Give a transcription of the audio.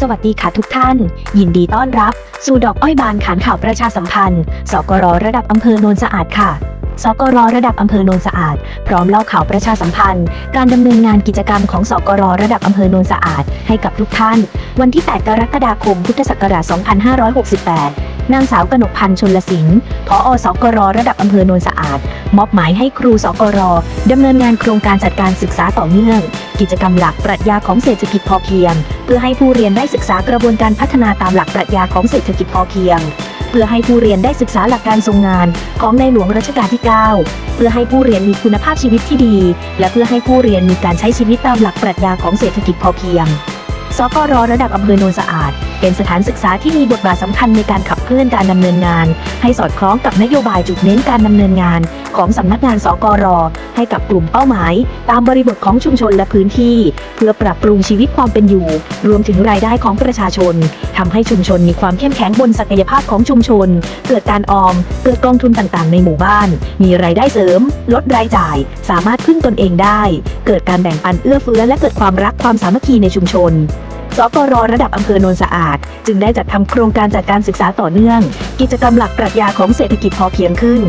สวัสดีค่ะทุกท่าน ยินดีต้อนรับ สู่ดอกอ้อยบานขานข่าวประชาสัมพันธ์ สกรระดับอำเภอโนนสะอาดค่ะสกรระดับอำเภอโนนสะอาด พร้อมเล่าข่าวประชาสัมพันธ์ การดำเนินงานกิจกรรมของสกรระดับอำเภอโนนสะอาดให้กับทุกท่าน วันที่ 8 กรกฎาคม พุทธศักราช 2568 นางสาวกนกพันธ์ชนลสิงห์ผอสกรระดับอำเภอโนนสะอาด มอบหมายให้ครูสกรดำเนินงานโครงการจัดการศึกษาต่อเนื่อง กิจกรรมหลักปรัชญาของเศรษฐกิจพอเพียง เพื่อให้ผู้เรียนได้ศึกษากระบวนการพัฒนาตามหลักปรัชญาของเศรษฐกิจพอเพียง เพื่อให้ผู้เรียนได้ศึกษาหลักการทรงงานของในหลวงรัชกาลที่ 9 เพื่อให้ผู้เรียนมีคุณภาพชีวิตที่ดี และเพื่อให้ผู้เรียนมีการใช้ชีวิตตามหลักปรัชญาของเศรษฐกิจพอเพียง สกรระดับอำเภอโนนสะอาด เป็นสถานศึกษาที่มีบทบาทสำคัญในการขับเคลื่อนการดำเนินงาน ให้สอดคล้องกับนโยบายจุดเน้นการดำเนินงาน ของสำนักงานสกรให้กับกลุ่มเป้าหมาย ตามบริบทของชุมชนและพื้นที่ เพื่อปรับปรุงชีวิตความเป็นอยู่ รวมถึงรายได้ของประชาชนทำให้ชุมชนมีความเข้มแข็งบนศักยภาพของชุมชน เกิดการออม เกิดกองทุนต่างๆ ในหมู่บ้าน มีรายได้เสริม ลดรายจ่าย สามารถพึ่งตนเองได้ เกิดการแบ่งปันเอื้อเฟื้อและเกิดความรักความสามัคคีในชุมชน สกรระดับอำเภอโนนสะอาด จึงได้จัดทำโครงการจัดการศึกษาต่อเนื่อง กิจกรรมหลักปรัชญาของเศรษฐกิจพอเพียงขึ้น